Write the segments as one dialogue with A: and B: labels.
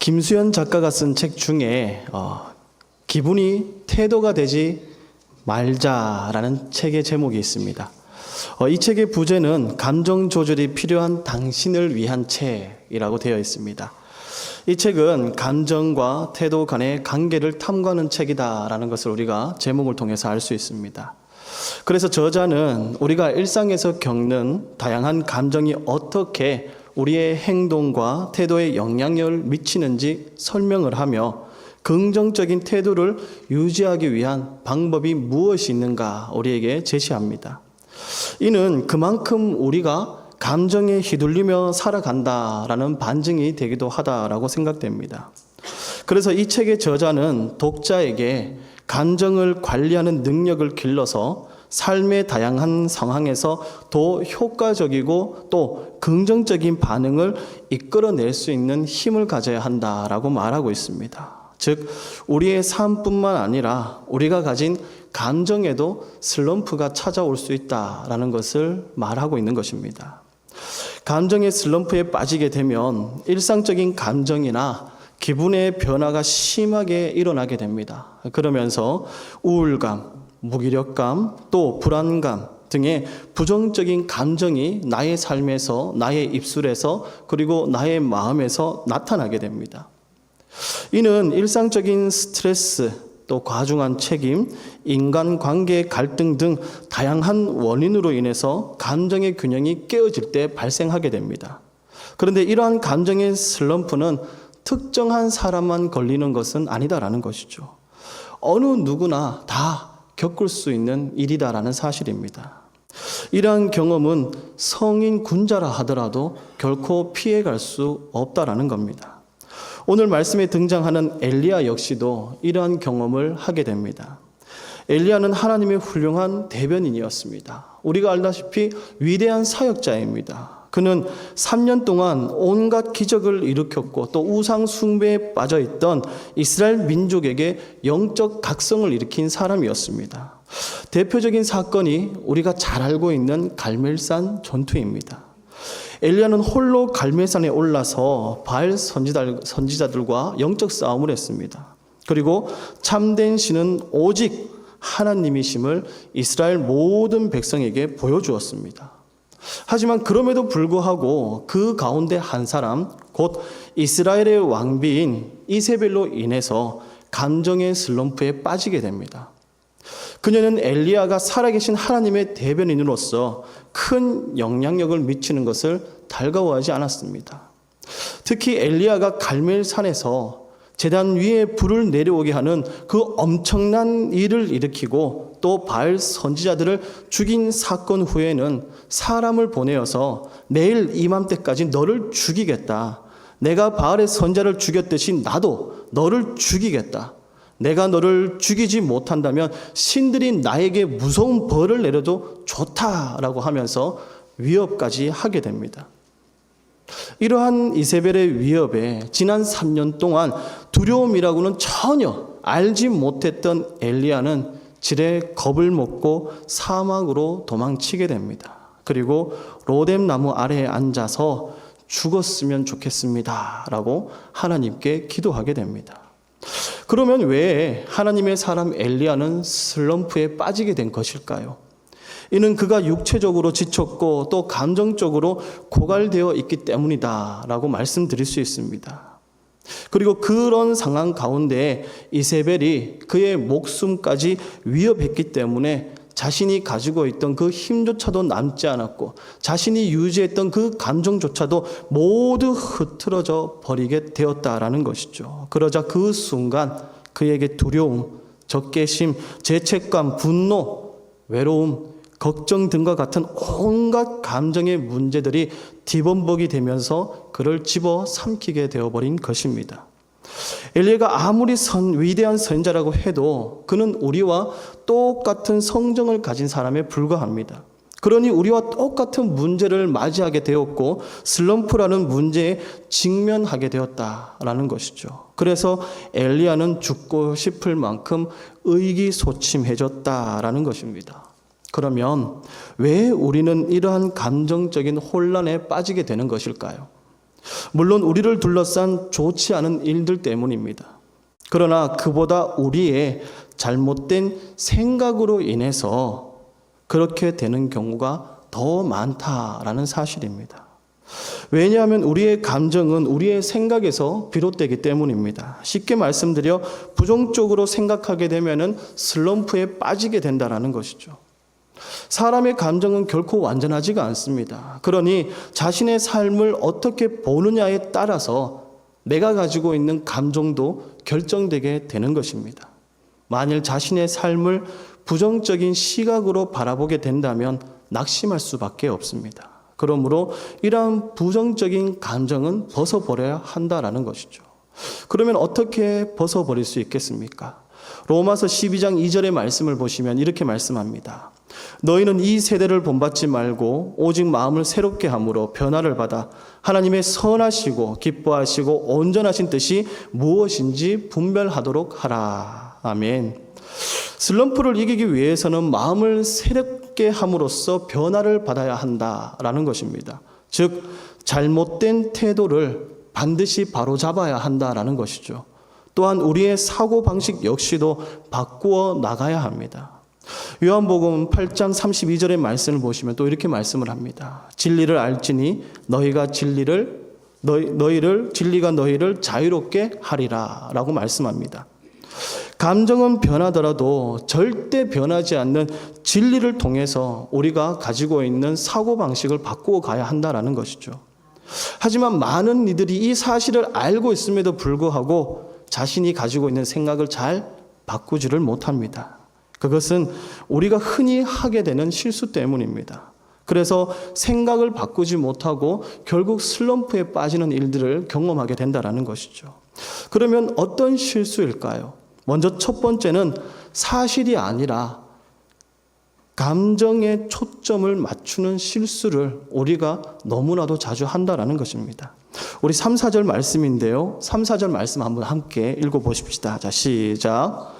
A: 김수현 작가가 쓴 책 중에 어, 기분이 태도가 되지 말자라는 책의 제목이 있습니다. 어, 이 책의 부제는 감정 조절이 필요한 당신을 위한 책이라고 되어 있습니다. 이 책은 감정과 태도 간의 관계를 탐구하는 책이다라는 것을 우리가 제목을 통해서 알 수 있습니다. 그래서 저자는 우리가 일상에서 겪는 다양한 감정이 어떻게 우리의 행동과 태도에 영향력을 미치는지 설명을 하며 긍정적인 태도를 유지하기 위한 방법이 무엇이 있는가 우리에게 제시합니다. 이는 그만큼 우리가 감정에 휘둘리며 살아간다라는 반증이 되기도 하다라고 생각됩니다. 그래서 이 책의 저자는 독자에게 감정을 관리하는 능력을 길러서 삶의 다양한 상황에서 더 효과적이고 또 긍정적인 반응을 이끌어낼 수 있는 힘을 가져야 한다라고 말하고 있습니다. 즉, 우리의 삶뿐만 아니라 우리가 가진 감정에도 슬럼프가 찾아올 수 있다라는 것을 말하고 있는 것입니다. 감정의 슬럼프에 빠지게 되면 일상적인 감정이나 기분의 변화가 심하게 일어나게 됩니다. 그러면서 우울감, 무기력감, 또 불안감 등의 부정적인 감정이 나의 삶에서, 나의 입술에서, 그리고 나의 마음에서 나타나게 됩니다. 이는 일상적인 스트레스, 또 과중한 책임, 인간 관계 갈등 등 다양한 원인으로 인해서 감정의 균형이 깨어질 때 발생하게 됩니다. 그런데 이러한 감정의 슬럼프는 특정한 사람만 걸리는 것은 아니다라는 것이죠. 어느 누구나 다 겪을 수 있는 일이다라는 사실입니다. 이러한 경험은 성인 군자라 하더라도 결코 피해갈 수 없다라는 겁니다. 오늘 말씀에 등장하는 엘리야 역시도 이러한 경험을 하게 됩니다. 엘리야는 하나님의 훌륭한 대변인이었습니다. 우리가 알다시피 위대한 사역자입니다. 그는 3년 동안 온갖 기적을 일으켰고 또 우상 숭배에 빠져 있던 이스라엘 민족에게 영적 각성을 일으킨 사람이었습니다. 대표적인 사건이 우리가 잘 알고 있는 갈멜산 전투입니다. 엘리야는 홀로 갈멜산에 올라서 바알 선지자들과 영적 싸움을 했습니다. 그리고 참된 신은 오직 하나님이심을 이스라엘 모든 백성에게 보여주었습니다. 하지만 그럼에도 불구하고 그 가운데 한 사람, 곧 이스라엘의 왕비인 이세벨로 인해서 감정의 슬럼프에 빠지게 됩니다. 그녀는 엘리야가 살아계신 하나님의 대변인으로서 큰 영향력을 미치는 것을 달가워하지 않았습니다. 특히 엘리야가 갈멜산에서 재단 위에 불을 내려오게 하는 그 엄청난 일을 일으키고 또 바알 선지자들을 죽인 사건 후에는 사람을 보내어서 내일 이맘때까지 너를 죽이겠다. 내가 바알의 선자를 죽였듯이 나도 너를 죽이겠다. 내가 너를 죽이지 못한다면 신들이 나에게 무서운 벌을 내려도 좋다라고 하면서 위협까지 하게 됩니다. 이러한 이세벨의 위협에 지난 3년 동안 두려움이라고는 전혀 알지 못했던 엘리야는 지레 겁을 먹고 사막으로 도망치게 됩니다. 그리고 로뎀 나무 아래에 앉아서 죽었으면 좋겠습니다. 라고 하나님께 기도하게 됩니다. 그러면 왜 하나님의 사람 엘리야는 슬럼프에 빠지게 된 것일까요? 이는 그가 육체적으로 지쳤고 또 감정적으로 고갈되어 있기 때문이다라고 말씀드릴 수 있습니다. 그리고 그런 상황 가운데 이세벨이 그의 목숨까지 위협했기 때문에 자신이 가지고 있던 그 힘조차도 남지 않았고 자신이 유지했던 그 감정조차도 모두 흐트러져 버리게 되었다라는 것이죠. 그러자 그 순간 그에게 두려움, 적개심, 죄책감, 분노, 외로움, 걱정 등과 같은 온갖 감정의 문제들이 뒤범벅이 되면서 그를 집어 삼키게 되어버린 것입니다. 엘리가 아무리 선, 위대한 선자라고 해도 그는 우리와 똑같은 성정을 가진 사람에 불과합니다. 그러니 우리와 똑같은 문제를 맞이하게 되었고 슬럼프라는 문제에 직면하게 되었다라는 것이죠. 그래서 엘리야는 죽고 싶을 만큼 의기소침해졌다라는 것입니다. 그러면 왜 우리는 이러한 감정적인 혼란에 빠지게 되는 것일까요? 물론 우리를 둘러싼 좋지 않은 일들 때문입니다. 그러나 그보다 우리의 잘못된 생각으로 인해서 그렇게 되는 경우가 더 많다라는 사실입니다. 왜냐하면 우리의 감정은 우리의 생각에서 비롯되기 때문입니다. 쉽게 말씀드려 부정적으로 생각하게 되면은 슬럼프에 빠지게 된다라는 것이죠. 사람의 감정은 결코 완전하지가 않습니다. 그러니 자신의 삶을 어떻게 보느냐에 따라서 내가 가지고 있는 감정도 결정되게 되는 것입니다. 만일 자신의 삶을 부정적인 시각으로 바라보게 된다면 낙심할 수밖에 없습니다. 그러므로 이러한 부정적인 감정은 벗어버려야 한다라는 것이죠. 그러면 어떻게 벗어버릴 수 있겠습니까? 로마서 12장 2절의 말씀을 보시면 이렇게 말씀합니다. 너희는 이 세대를 본받지 말고 오직 마음을 새롭게 함으로 변화를 받아 하나님의 선하시고 기뻐하시고 온전하신 뜻이 무엇인지 분별하도록 하라. 아멘. 슬럼프를 이기기 위해서는 마음을 새롭게 함으로써 변화를 받아야 한다라는 것입니다. 즉 잘못된 태도를 반드시 바로잡아야 한다라는 것이죠. 또한 우리의 사고 방식 역시도 바꾸어 나가야 합니다. 요한복음 8장 32절의 말씀을 보시면 또 이렇게 말씀을 합니다. 진리를 알지니 너희가 진리를 너희, 너희를 진리가 너희를 자유롭게 하리라라고 말씀합니다. 감정은 변하더라도 절대 변하지 않는 진리를 통해서 우리가 가지고 있는 사고 방식을 바꾸어 가야 한다라는 것이죠. 하지만 많은 이들이 이 사실을 알고 있음에도 불구하고 자신이 가지고 있는 생각을 잘 바꾸지를 못합니다. 그것은 우리가 흔히 하게 되는 실수 때문입니다. 그래서 생각을 바꾸지 못하고 결국 슬럼프에 빠지는 일들을 경험하게 된다라는 것이죠. 그러면 어떤 실수일까요? 먼저 첫 번째는 사실이 아니라 감정에 초점을 맞추는 실수를 우리가 너무나도 자주 한다라는 것입니다. 우리 3, 4절 말씀인데요. 3, 4절 말씀 한번 함께 읽어 보십시다. 자, 시작.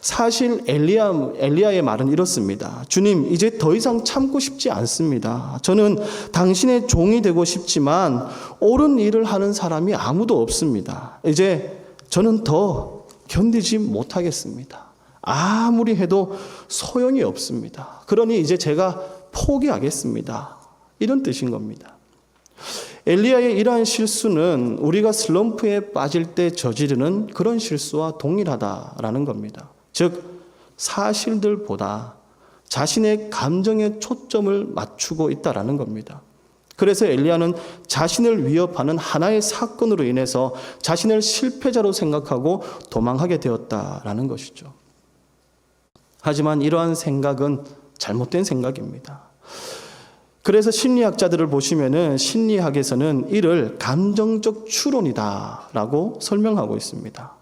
A: 사실 엘리야 엘리야의 말은 이렇습니다. 주님, 이제 더 이상 참고 싶지 않습니다. 저는 당신의 종이 되고 싶지만 옳은 일을 하는 사람이 아무도 없습니다. 이제 저는 더 견디지 못하겠습니다. 아무리 해도 소용이 없습니다. 그러니 이제 제가 포기하겠습니다. 이런 뜻인 겁니다. 엘리야의 이러한 실수는 우리가 슬럼프에 빠질 때 저지르는 그런 실수와 동일하다라는 겁니다. 즉 사실들보다 자신의 감정에 초점을 맞추고 있다라는 겁니다. 그래서 엘리야는 자신을 위협하는 하나의 사건으로 인해서 자신을 실패자로 생각하고 도망하게 되었다라는 것이죠. 하지만 이러한 생각은 잘못된 생각입니다. 그래서 심리학자들을 보시면은 심리학에서는 이를 감정적 추론이다라고 설명하고 있습니다.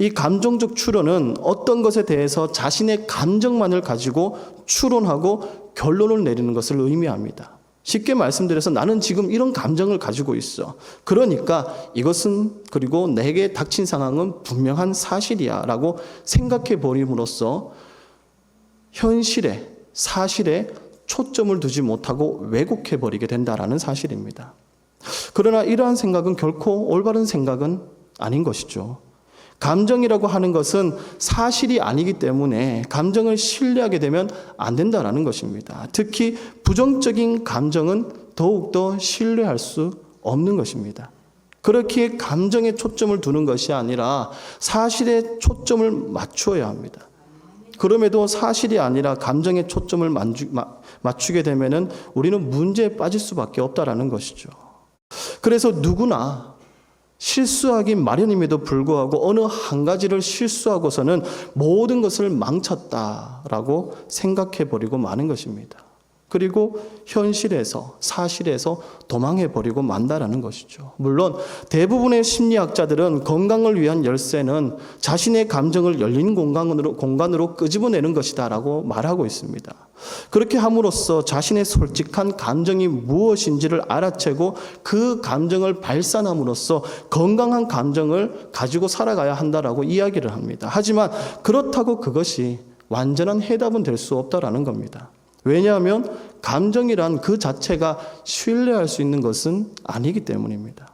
A: 이 감정적 추론은 어떤 것에 대해서 자신의 감정만을 가지고 추론하고 결론을 내리는 것을 의미합니다. 쉽게 말씀드려서 나는 지금 이런 감정을 가지고 있어. 그러니까 이것은 그리고 내게 닥친 상황은 분명한 사실이야 라고 생각해 버림으로써 현실에, 사실에 초점을 두지 못하고 왜곡해 버리게 된다라는 사실입니다. 그러나 이러한 생각은 결코 올바른 생각은 아닌 것이죠. 감정이라고 하는 것은 사실이 아니기 때문에 감정을 신뢰하게 되면 안 된다라는 것입니다. 특히 부정적인 감정은 더욱더 신뢰할 수 없는 것입니다. 그렇게 감정에 초점을 두는 것이 아니라 사실에 초점을 맞추어야 합니다. 그럼에도 사실이 아니라 감정에 초점을 맞추게 되면은 우리는 문제에 빠질 수밖에 없다라는 것이죠. 그래서 누구나 실수하기 마련임에도 불구하고 어느 한 가지를 실수하고서는 모든 것을 망쳤다라고 생각해 버리고 마는 것입니다. 그리고 현실에서 사실에서 도망해 버리고 만다라는 것이죠. 물론 대부분의 심리학자들은 건강을 위한 열쇠는 자신의 감정을 열린 공간으로 공간으로 끄집어내는 것이다라고 말하고 있습니다. 그렇게 함으로써 자신의 솔직한 감정이 무엇인지를 알아채고 그 감정을 발산함으로써 건강한 감정을 가지고 살아가야 한다라고 이야기를 합니다. 하지만 그렇다고 그것이 완전한 해답은 될 수 없다라는 겁니다. 왜냐하면 감정이란 그 자체가 신뢰할 수 있는 것은 아니기 때문입니다.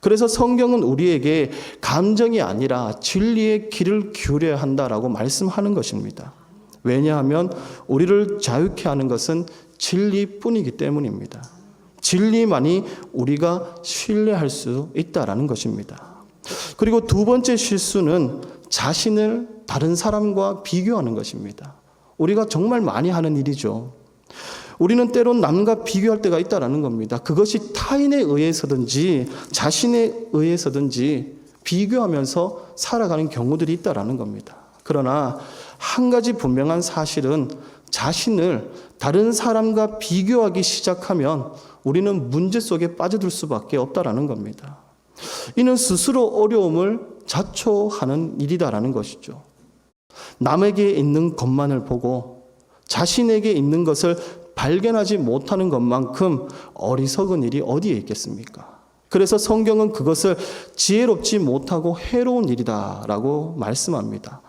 A: 그래서 성경은 우리에게 감정이 아니라 진리의 길을 기울여야 한다라고 말씀하는 것입니다. 왜냐하면 우리를 자유케 하는 것은 진리뿐이기 때문입니다. 진리만이 우리가 신뢰할 수 있다라는 것입니다. 그리고 두 번째 실수는 자신을 다른 사람과 비교하는 것입니다. 우리가 정말 많이 하는 일이죠. 우리는 때론 남과 비교할 때가 있다라는 겁니다. 그것이 타인에 의해서든지 자신에 의해서든지 비교하면서 살아가는 경우들이 있다라는 겁니다. 그러나 한 가지 분명한 사실은 자신을 다른 사람과 비교하기 시작하면 우리는 문제 속에 빠져들 수밖에 없다라는 겁니다. 이는 스스로 어려움을 자초하는 일이다라는 것이죠. 남에게 있는 것만을 보고 자신에게 있는 것을 발견하지 못하는 것만큼 어리석은 일이 어디에 있겠습니까? 그래서 성경은 그것을 지혜롭지 못하고 해로운 일이다라고 말씀합니다.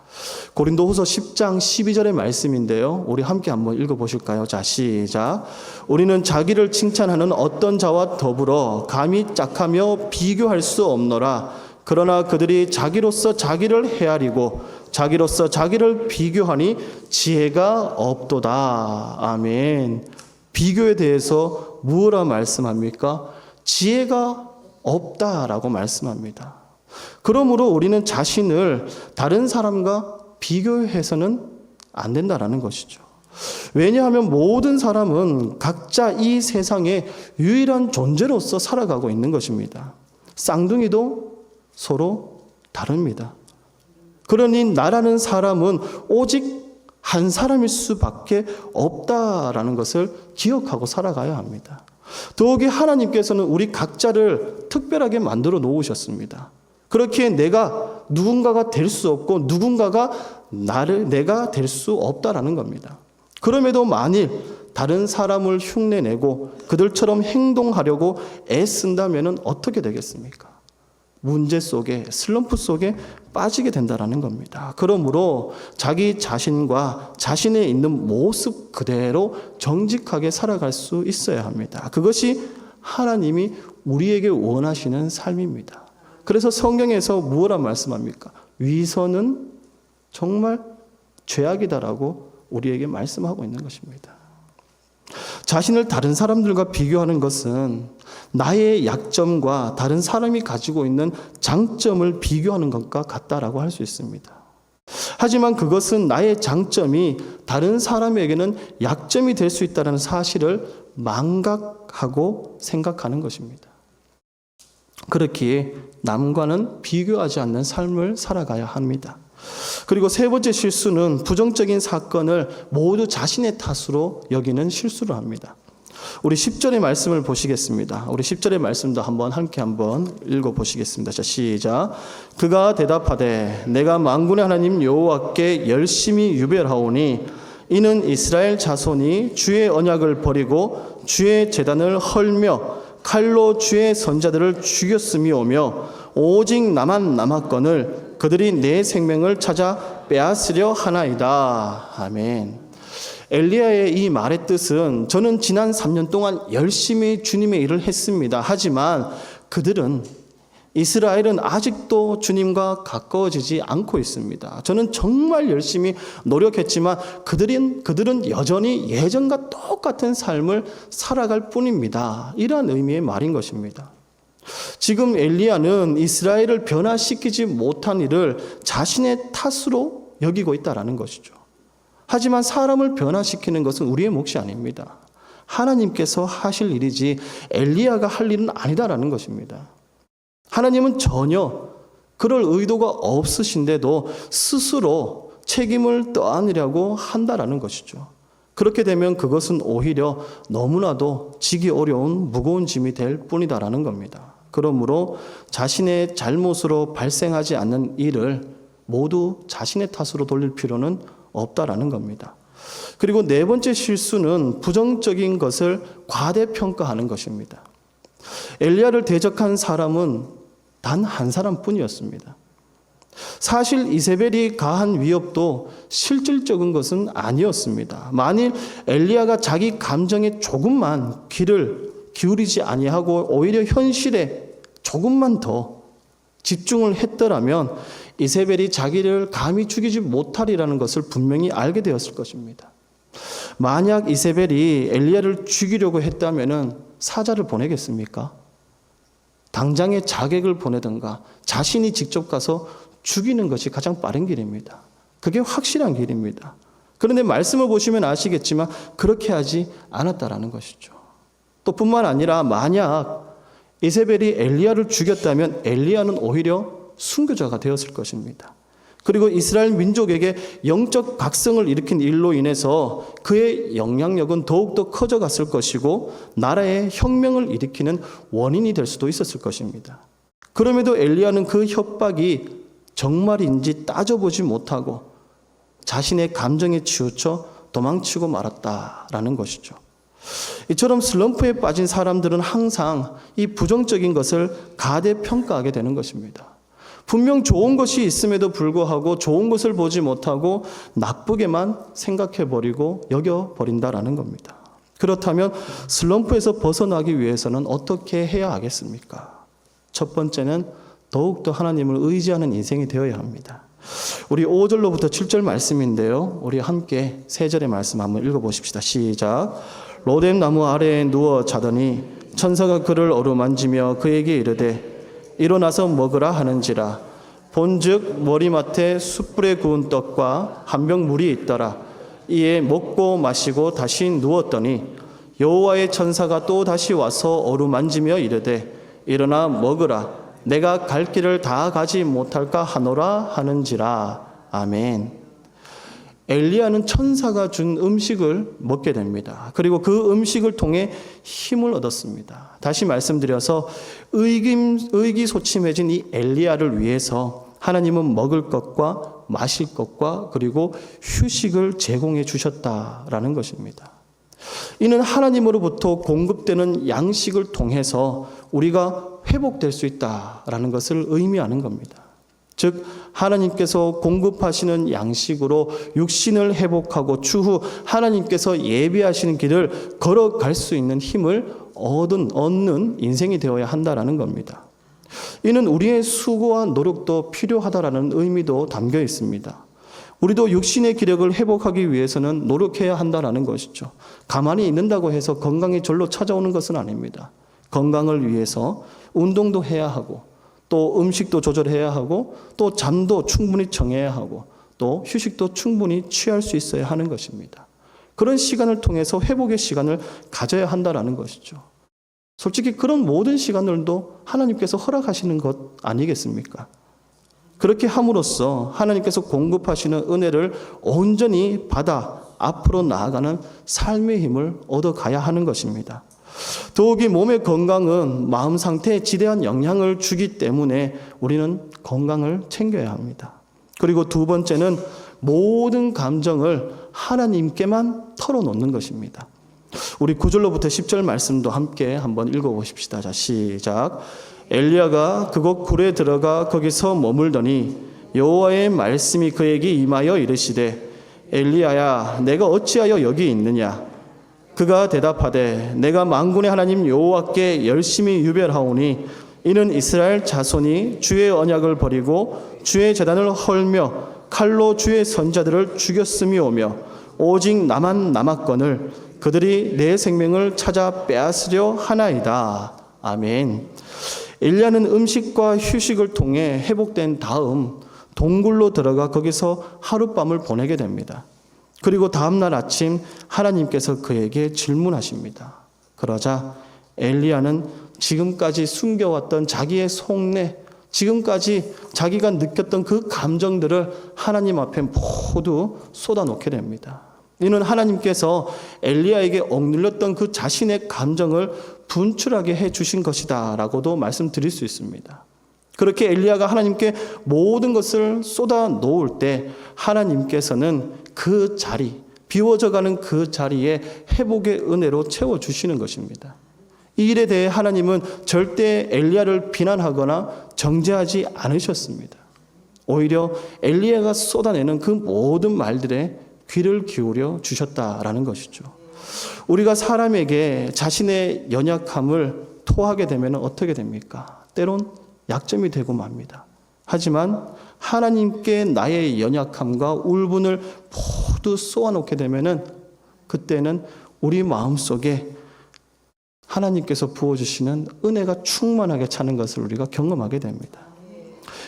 A: 고린도후서 10장 12절의 말씀인데요. 우리 함께 한번 읽어 보실까요? 자, 시작. 우리는 자기를 칭찬하는 어떤 자와 더불어 감히 짝하며 비교할 수 없노라. 그러나 그들이 자기로서 자기를 헤아리고 자기로서 자기를 비교하니 지혜가 없도다. 아멘. 비교에 대해서 무엇라 말씀합니까? 지혜가 없다라고 말씀합니다. 그러므로 우리는 자신을 다른 사람과 비교해서는 안 된다라는 것이죠. 왜냐하면 모든 사람은 각자 이 세상에 유일한 존재로서 살아가고 있는 것입니다. 쌍둥이도 서로 다릅니다. 그러니 나라는 사람은 오직 한 사람일 수밖에 없다라는 것을 기억하고 살아가야 합니다. 더욱이 하나님께서는 우리 각자를 특별하게 만들어 놓으셨습니다. 그렇게 내가 누군가가 될 수 없고 누군가가 나를 내가 될 수 없다라는 겁니다. 그럼에도 만일 다른 사람을 흉내내고 그들처럼 행동하려고 애쓴다면 어떻게 되겠습니까? 문제 속에 슬럼프 속에 빠지게 된다라는 겁니다. 그러므로 자기 자신과 자신의 있는 모습 그대로 정직하게 살아갈 수 있어야 합니다. 그것이 하나님이 우리에게 원하시는 삶입니다. 그래서 성경에서 무엇라 말씀합니까? 위선은 정말 죄악이다라고 우리에게 말씀하고 있는 것입니다. 자신을 다른 사람들과 비교하는 것은 나의 약점과 다른 사람이 가지고 있는 장점을 비교하는 것과 같다라고 할 수 있습니다. 하지만 그것은 나의 장점이 다른 사람에게는 약점이 될 수 있다는 사실을 망각하고 생각하는 것입니다. 그렇기에 남과는 비교하지 않는 삶을 살아가야 합니다. 그리고 세 번째 실수는 부정적인 사건을 모두 자신의 탓으로 여기는 실수를 합니다. 우리 10절의 말씀을 보시겠습니다. 우리 10절의 말씀도 한번 함께 한번 읽어 보시겠습니다. 자, 시작. 그가 대답하되 내가 만군의 하나님 여호와께 열심히 유별하오니 이는 이스라엘 자손이 주의 언약을 버리고 주의 재단을 헐며 칼로 주의 선자들을 죽였음이 오며 오직 나만 남았건을 그들이 내 생명을 찾아 빼앗으려 하나이다. 아멘. 엘리야의 이 말의 뜻은 저는 지난 3년 동안 열심히 주님의 일을 했습니다. 하지만 그들은 이스라엘은 아직도 주님과 가까워지지 않고 있습니다. 저는 정말 열심히 노력했지만 그들은 그들은 여전히 예전과 똑같은 삶을 살아갈 뿐입니다. 이러한 의미의 말인 것입니다. 지금 엘리야는 이스라엘을 변화시키지 못한 일을 자신의 탓으로 여기고 있다라는 것이죠. 하지만 사람을 변화시키는 것은 우리의 몫이 아닙니다. 하나님께서 하실 일이지 엘리야가 할 일은 아니다라는 것입니다. 하나님은 전혀 그럴 의도가 없으신데도 스스로 책임을 떠안으려고 한다라는 것이죠. 그렇게 되면 그것은 오히려 너무나도 지기 어려운 무거운 짐이 될 뿐이다라는 겁니다. 그러므로 자신의 잘못으로 발생하지 않는 일을 모두 자신의 탓으로 돌릴 필요는 없다라는 겁니다. 그리고 네 번째 실수는 부정적인 것을 과대평가하는 것입니다. 엘리야를 대적한 사람은 단 한 사람뿐이었습니다. 사실 이세벨이 가한 위협도 실질적인 것은 아니었습니다. 만일 엘리야가 자기 감정에 조금만 귀를 기울이지 아니하고 오히려 현실에 조금만 더 집중을 했더라면 이세벨이 자기를 감히 죽이지 못하리라는 것을 분명히 알게 되었을 것입니다. 만약 이세벨이 엘리야를 죽이려고 했다면은 사자를 보내겠습니까? 당장의 자객을 보내든가 자신이 직접 가서 죽이는 것이 가장 빠른 길입니다. 그게 확실한 길입니다. 그런데 말씀을 보시면 아시겠지만 그렇게 하지 않았다라는 것이죠. 또 뿐만 아니라 만약 이세벨이 엘리야를 죽였다면 엘리야는 오히려 순교자가 되었을 것입니다. 그리고 이스라엘 민족에게 영적 각성을 일으킨 일로 인해서 그의 영향력은 더욱더 커져 갔을 것이고 나라의 혁명을 일으키는 원인이 될 수도 있었을 것입니다. 그럼에도 엘리야는 그 협박이 정말인지 따져보지 못하고 자신의 감정에 치우쳐 도망치고 말았다라는 것이죠. 이처럼 슬럼프에 빠진 사람들은 항상 이 부정적인 것을 가대평가하게 되는 것입니다. 분명 좋은 것이 있음에도 불구하고 좋은 것을 보지 못하고 나쁘게만 생각해 버리고 여겨 버린다라는 겁니다. 그렇다면 슬럼프에서 벗어나기 위해서는 어떻게 해야 하겠습니까? 첫 번째는 더욱더 하나님을 의지하는 인생이 되어야 합니다. 우리 5절로부터 7절 말씀인데요. 우리 함께 3절의 말씀 한번 읽어 보십시다. 시작. 로뎀 나무 아래에 누워 자더니 천사가 그를 어루만지며 그에게 이르되 일어나서 먹으라 하는지라. 본즉 머리맡에 숯불에 구운 떡과 한 병 물이 있더라. 이에 먹고 마시고 다시 누웠더니 여호와의 천사가 또 다시 와서 어루만지며 이르되 일어나 먹으라. 내가 갈 길을 다 가지 못할까 하노라 하는지라. 아멘. 엘리야는 천사가 준 음식을 먹게 됩니다. 그리고 그 음식을 통해 힘을 얻었습니다. 다시 말씀드려서 의김, 의기소침해진 이 엘리야를 위해서 하나님은 먹을 것과 마실 것과 그리고 휴식을 제공해 주셨다라는 것입니다. 이는 하나님으로부터 공급되는 양식을 통해서 우리가 회복될 수 있다라는 것을 의미하는 겁니다. 즉 하나님께서 공급하시는 양식으로 육신을 회복하고 추후 하나님께서 예비하시는 길을 걸어갈 수 있는 힘을 얻은 얻는 인생이 되어야 한다라는 겁니다. 이는 우리의 수고와 노력도 필요하다라는 의미도 담겨 있습니다. 우리도 육신의 기력을 회복하기 위해서는 노력해야 한다라는 것이죠. 가만히 있는다고 해서 건강이 절로 찾아오는 것은 아닙니다. 건강을 위해서 운동도 해야 하고 또 음식도 조절해야 하고 또 잠도 충분히 정해야 하고 또 휴식도 충분히 취할 수 있어야 하는 것입니다. 그런 시간을 통해서 회복의 시간을 가져야 한다라는 것이죠. 솔직히 그런 모든 시간들도 하나님께서 허락하시는 것 아니겠습니까? 그렇게 함으로써 하나님께서 공급하시는 은혜를 온전히 받아 앞으로 나아가는 삶의 힘을 얻어가야 하는 것입니다. 더욱이 몸의 건강은 마음 상태에 지대한 영향을 주기 때문에 우리는 건강을 챙겨야 합니다. 그리고 두 번째는 모든 감정을 하나님께만 털어놓는 것입니다. 우리 9절로부터 10절 말씀도 함께 한번 읽어보십시다. 자, 시작. 엘리야가 그곳 굴에 들어가 거기서 머물더니 여호와의 말씀이 그에게 임하여 이르시되 엘리야야 내가 어찌하여 여기 있느냐 그가 대답하되 내가 만군의 하나님 여호와께 열심히 유별하오니 이는 이스라엘 자손이 주의 언약을 버리고 주의 재단을 헐며 칼로 주의 선자들을 죽였음이오며 오직 나만 남았거늘 그들이 내 생명을 찾아 빼앗으려 하나이다. 아멘. 엘리야는 음식과 휴식을 통해 회복된 다음 동굴로 들어가 거기서 하룻밤을 보내게 됩니다. 그리고 다음 날 아침 하나님께서 그에게 질문하십니다. 그러자 엘리야는 지금까지 숨겨왔던 자기의 속내, 지금까지 자기가 느꼈던 그 감정들을 하나님 앞에 모두 쏟아놓게 됩니다. 이는 하나님께서 엘리야에게 억눌렸던 그 자신의 감정을 분출하게 해 주신 것이다라고도 말씀드릴 수 있습니다. 그렇게 엘리야가 하나님께 모든 것을 쏟아 놓을 때 하나님께서는 그 자리, 비워져 가는 그 자리에 회복의 은혜로 채워 주시는 것입니다. 이 일에 대해 하나님은 절대 엘리야를 비난하거나 정죄하지 않으셨습니다. 오히려 엘리야가 쏟아내는 그 모든 말들에 귀를 기울여 주셨다라는 것이죠. 우리가 사람에게 자신의 연약함을 토하게 되면 어떻게 됩니까? 때론 약점이 되고 맙니다. 하지만 하나님께 나의 연약함과 울분을 모두 쏘아놓게 되면은 그때는 우리 마음 속에 하나님께서 부어주시는 은혜가 충만하게 차는 것을 우리가 경험하게 됩니다.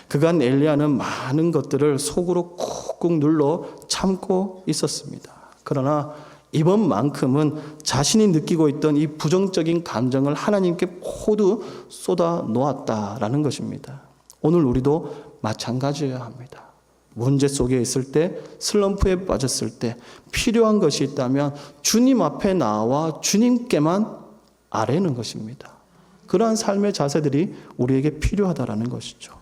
A: 그간 엘리야는 많은 것들을 속으로 꾹꾹 눌러 참고 있었습니다. 그러나 이번만큼은 자신이 느끼고 있던 이 부정적인 감정을 하나님께 모두 쏟아 놓았다라는 것입니다. 오늘 우리도 마찬가지여야 합니다. 문제 속에 있을 때, 슬럼프에 빠졌을 때 필요한 것이 있다면 주님 앞에 나와 주님께만 아뢰는 것입니다. 그러한 삶의 자세들이 우리에게 필요하다라는 것이죠.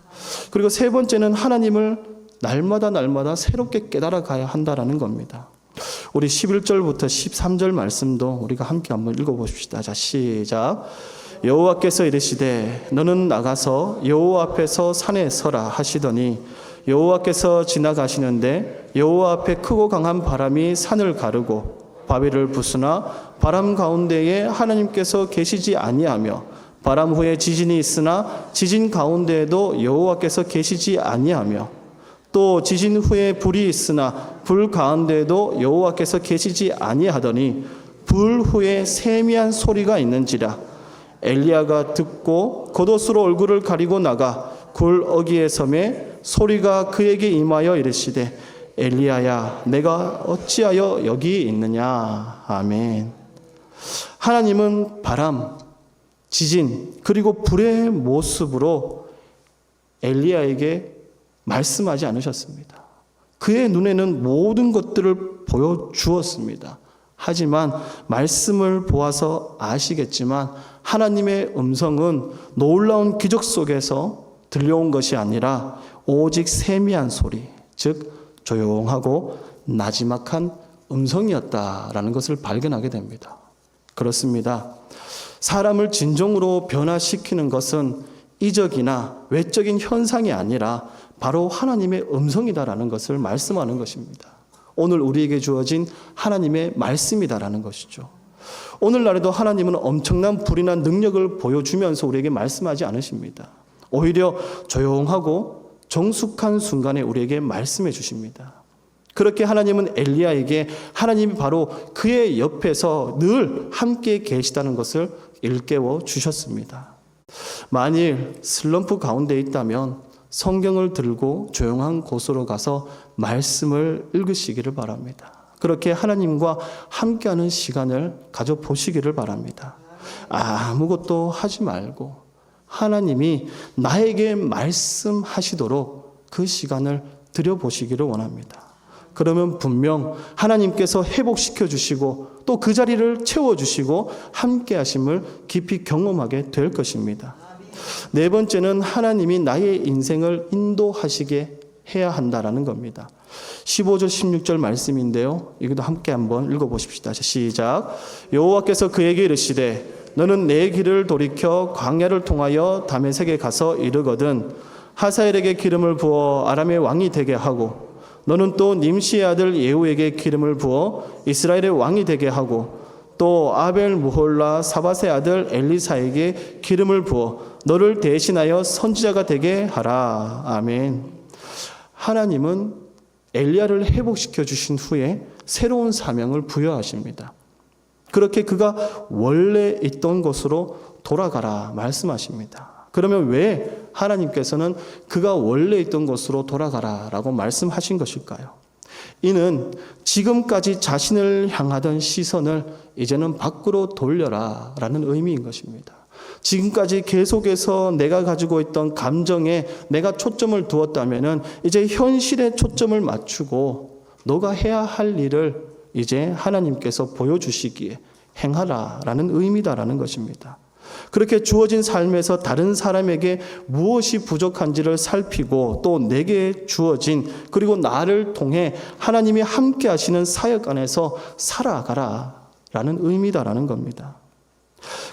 A: 그리고 세 번째는 하나님을 날마다 날마다 새롭게 깨달아 가야 한다라는 겁니다. 우리 11절부터 13절 말씀도 우리가 함께 한번 읽어 보십시다. 자, 시작. 여호와께서 이르시되 너는 나가서 여호와 앞에서 산에 서라 하시더니 여호와께서 지나가시는데 여호와 앞에 크고 강한 바람이 산을 가르고 바위를 부수나 바람 가운데에 하나님께서 계시지 아니하며 바람 후에 지진이 있으나 지진 가운데에도 여호와께서 계시지 아니하며 또 지진 후에 불이 있으나 불 가운데에도 여호와께서 계시지 아니하더니 불 후에 세미한 소리가 있는지라. 엘리야가 듣고 겉옷으로 얼굴을 가리고 나가 굴 어기에 섬에 소리가 그에게 임하여 이르시되 엘리야야 내가 어찌하여 여기 있느냐? 아멘. 하나님은 바람 지진 그리고 불의 모습으로 엘리야에게 말씀하지 않으셨습니다. 그의 눈에는 모든 것들을 보여주었습니다. 하지만 말씀을 보아서 아시겠지만 하나님의 음성은 놀라운 기적 속에서 들려온 것이 아니라 오직 세미한 소리, 즉 조용하고 나지막한 음성이었다라는 것을 발견하게 됩니다. 그렇습니다. 사람을 진정으로 변화시키는 것은 이적이나 외적인 현상이 아니라 바로 하나님의 음성이다라는 것을 말씀하는 것입니다. 오늘 우리에게 주어진 하나님의 말씀이다라는 것이죠. 오늘날에도 하나님은 엄청난 불이나 능력을 보여주면서 우리에게 말씀하지 않으십니다. 오히려 조용하고 정숙한 순간에 우리에게 말씀해 주십니다. 그렇게 하나님은 엘리야에게 하나님이 바로 그의 옆에서 늘 함께 계시다는 것을 일깨워 주셨습니다. 만일 슬럼프 가운데 있다면 성경을 들고 조용한 곳으로 가서 말씀을 읽으시기를 바랍니다. 그렇게 하나님과 함께하는 시간을 가져 보시기를 바랍니다. 아무것도 하지 말고 하나님이 나에게 말씀하시도록 그 시간을 들여보시기를 원합니다. 그러면 분명 하나님께서 회복시켜 주시고 또 그 자리를 채워 주시고 함께 하심을 깊이 경험하게 될 것입니다. 네 번째는 하나님이 나의 인생을 인도하시게 해야 한다라는 겁니다. 15절 16절 말씀인데요. 이것도 함께 한번 읽어 보십시다. 시작. 여호와께서 그에게 이르시되 너는 내 길을 돌이켜 광야를 통하여 다메섹에 가서 이르거든 하사엘에게 기름을 부어 아람의 왕이 되게 하고 너는 또 님시의 아들 예후에게 기름을 부어 이스라엘의 왕이 되게 하고 또 아벨 무홀라 사바의 아들 엘리사에게 기름을 부어 너를 대신하여 선지자가 되게 하라. 아멘. 하나님은 엘리야를 회복시켜 주신 후에 새로운 사명을 부여하십니다. 그렇게 그가 원래 있던 곳으로 돌아가라 말씀하십니다. 그러면 왜 하나님께서는 그가 원래 있던 곳으로 돌아가라라고 말씀하신 것일까요? 이는 지금까지 자신을 향하던 시선을 이제는 밖으로 돌려라라는 의미인 것입니다. 지금까지 계속해서 내가 가지고 있던 감정에 내가 초점을 두었다면은 이제 현실에 초점을 맞추고 너가 해야 할 일을 이제 하나님께서 보여주시기에 행하라라는 의미다라는 것입니다. 그렇게 주어진 삶에서 다른 사람에게 무엇이 부족한지를 살피고 또 내게 주어진 그리고 나를 통해 하나님이 함께 하시는 사역 안에서 살아가라 라는 의미다라는 겁니다.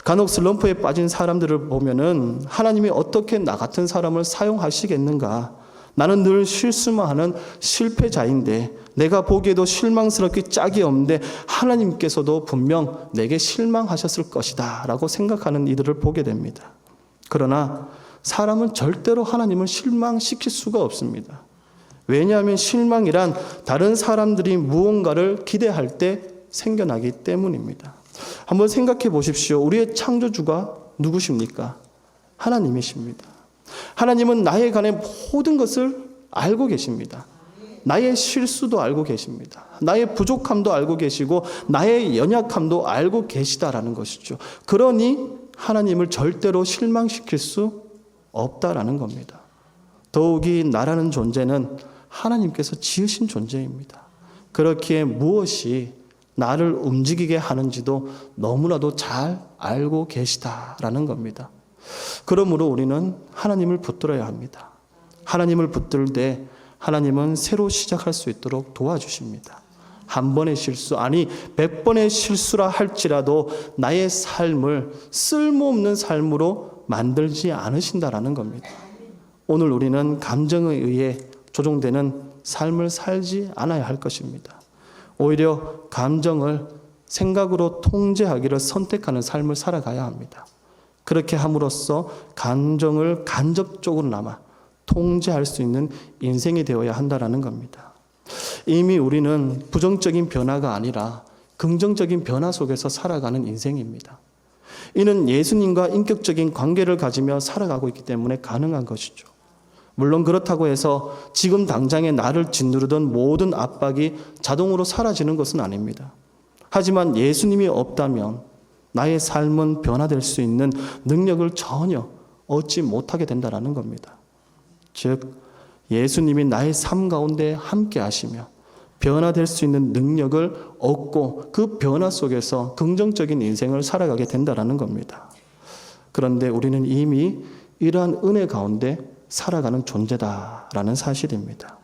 A: 간혹 슬럼프에 빠진 사람들을 보면은 하나님이 어떻게 나 같은 사람을 사용하시겠는가? 나는 늘 실수만 하는 실패자인데 내가 보기에도 실망스럽게 짝이 없는데 하나님께서도 분명 내게 실망하셨을 것이다 라고 생각하는 이들을 보게 됩니다. 그러나 사람은 절대로 하나님을 실망시킬 수가 없습니다. 왜냐하면 실망이란 다른 사람들이 무언가를 기대할 때 생겨나기 때문입니다. 한번 생각해 보십시오. 우리의 창조주가 누구십니까? 하나님이십니다. 하나님은 나에 관해 모든 것을 알고 계십니다. 나의 실수도 알고 계십니다. 나의 부족함도 알고 계시고 나의 연약함도 알고 계시다라는 것이죠. 그러니 하나님을 절대로 실망시킬 수 없다라는 겁니다. 더욱이 나라는 존재는 하나님께서 지으신 존재입니다. 그렇기에 무엇이 나를 움직이게 하는지도 너무나도 잘 알고 계시다라는 겁니다. 그러므로 우리는 하나님을 붙들어야 합니다. 하나님을 붙들 때 하나님은 새로 시작할 수 있도록 도와주십니다. 한 번의 실수, 아니, 백 번의 실수라 할지라도 나의 삶을 쓸모없는 삶으로 만들지 않으신다라는 겁니다. 오늘 우리는 감정에 의해 조종되는 삶을 살지 않아야 할 것입니다. 오히려 감정을 생각으로 통제하기를 선택하는 삶을 살아가야 합니다. 그렇게 함으로써 감정을 간접적으로나마 통제할 수 있는 인생이 되어야 한다라는 겁니다. 이미 우리는 부정적인 변화가 아니라 긍정적인 변화 속에서 살아가는 인생입니다. 이는 예수님과 인격적인 관계를 가지며 살아가고 있기 때문에 가능한 것이죠. 물론 그렇다고 해서 지금 당장에 나를 짓누르던 모든 압박이 자동으로 사라지는 것은 아닙니다. 하지만 예수님이 없다면 나의 삶은 변화될 수 있는 능력을 전혀 얻지 못하게 된다는 겁니다. 즉, 예수님이 나의 삶 가운데 함께 하시며 변화될 수 있는 능력을 얻고 그 변화 속에서 긍정적인 인생을 살아가게 된다는 겁니다. 그런데 우리는 이미 이러한 은혜 가운데 살아가는 존재다라는 사실입니다.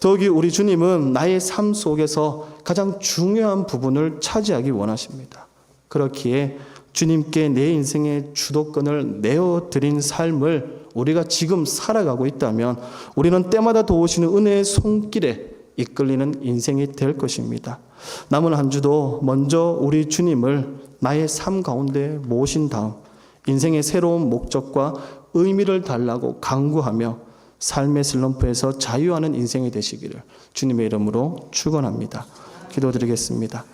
A: 더욱이 우리 주님은 나의 삶 속에서 가장 중요한 부분을 차지하기 원하십니다. 그렇기에 주님께 내 인생의 주도권을 내어드린 삶을 우리가 지금 살아가고 있다면 우리는 때마다 도우시는 은혜의 손길에 이끌리는 인생이 될 것입니다. 남은 한 주도 먼저 우리 주님을 나의 삶 가운데 모신 다음 인생의 새로운 목적과 의미를 달라고 강구하며 삶의 슬럼프에서 자유하는 인생이 되시기를 주님의 이름으로 축원합니다. 기도드리겠습니다.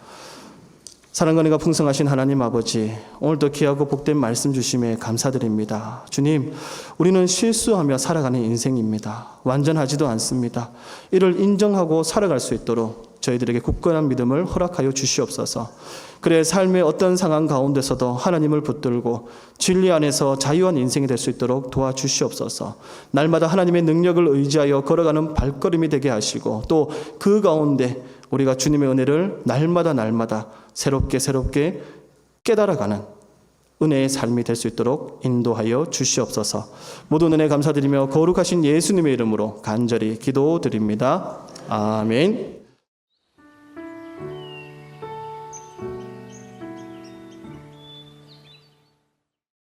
A: 사랑과 은혜가 풍성하신 하나님 아버지, 오늘도 귀하고 복된 말씀 주심에 감사드립니다. 주님, 우리는 실수하며 살아가는 인생입니다. 완전하지도 않습니다. 이를 인정하고 살아갈 수 있도록 저희들에게 굳건한 믿음을 허락하여 주시옵소서. 그래 삶의 어떤 상황 가운데서도 하나님을 붙들고 진리 안에서 자유한 인생이 될 수 있도록 도와주시옵소서. 날마다 하나님의 능력을 의지하여 걸어가는 발걸음이 되게 하시고 또 그 가운데 우리가 주님의 은혜를 날마다 날마다 새롭게 새롭게 깨달아가는 은혜의 삶이 될 수 있도록 인도하여 주시옵소서. 모든 은혜 감사드리며 거룩하신 예수님의 이름으로 간절히 기도드립니다. 아멘.